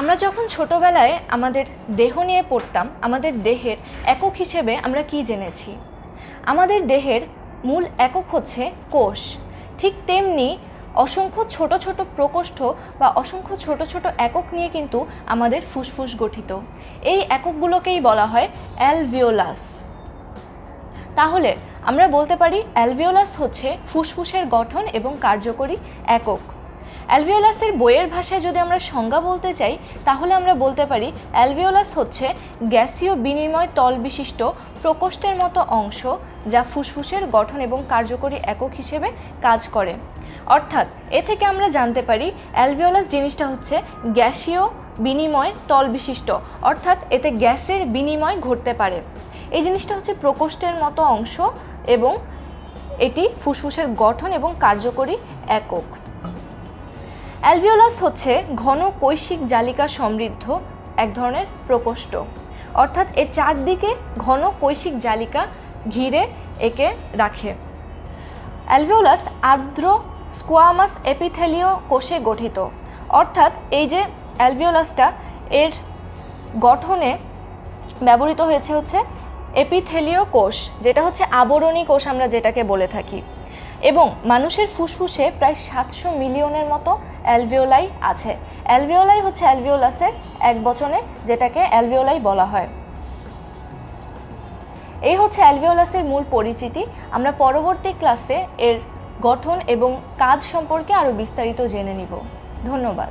আমরা যখন ছোটবেলায় আমাদের দেহ নিয়ে পড়তাম, আমাদের দেহের একক হিসেবে আমরা কি জেনেছি? আমাদের দেহের মূল একক হচ্ছে কোষ। ঠিক তেমনি অসংখ্য ছোট ছোট প্রকোষ্ঠ বা অসংখ্য ছোট ছোট একক নিয়ে কিন্তু আমাদের ফুসফুস গঠিত। এই এককগুলোকেই বলা হয় অ্যালভিওলাস। তাহলে আমরা বলতে পারি অ্যালভিওলাস হচ্ছে ফুসফুসের গঠন এবং কার্যকরী একক। অ্যালভিওলাসের বইয়ের ভাষায় যদি আমরা সংজ্ঞা বলতে চাই, তাহলে আমরা বলতে পারি অ্যালভিওলাস হচ্ছে গ্যাসীয় বিনিময় তল বিশিষ্ট প্রকোষ্ঠের মতো অংশ যা ফুসফুসের গঠন এবং কার্যকরী একক হিসেবে কাজ করে। অর্থাৎ এ থেকে আমরা জানতে পারি অ্যালভিওলাস জিনিসটা হচ্ছে গ্যাসীয় বিনিময় তল বিশিষ্ট, অর্থাৎ এতে গ্যাসের বিনিময় ঘটতে পারে। এই জিনিসটা হচ্ছে প্রকোষ্ঠের মতো অংশ এবং এটি ফুসফুসের গঠন এবং কার্যকরী একক। অ্যালভিওলাস হচ্ছে ঘন কৈশিক জালিকা সমৃদ্ধ এক ধরনের প্রকোষ্ঠ। অর্থাৎ এর চারদিকে ঘন কৈশিক জালিকা ঘিরে একে রাখে। অ্যালভিওলাস আর্দ্র স্কোয়ামাস এপিথেলীয় কোষে গঠিত। অর্থাৎ এই যে অ্যালভিওলাসটা, এর গঠনে ব্যবহৃত হয়েছে হচ্ছে এপিথেলীয় কোষ, যেটা হচ্ছে আবরণী কোষ আমরা যেটাকে বলে থাকি। এবং মানুষের ফুসফুসে প্রায় সাতশো মিলিয়নের মতো অ্যালভিওলাই আছে। অ্যালভিওলাই হচ্ছে অ্যালভিওলাসের এক বচনে, যেটাকে অ্যালভিওলাই বলা হয়। এই হচ্ছে অ্যালভিওলাসের মূল পরিচিতি। আমরা পরবর্তী ক্লাসে এর গঠন এবং কাজ সম্পর্কে আরও বিস্তারিত জেনে নিব। ধন্যবাদ।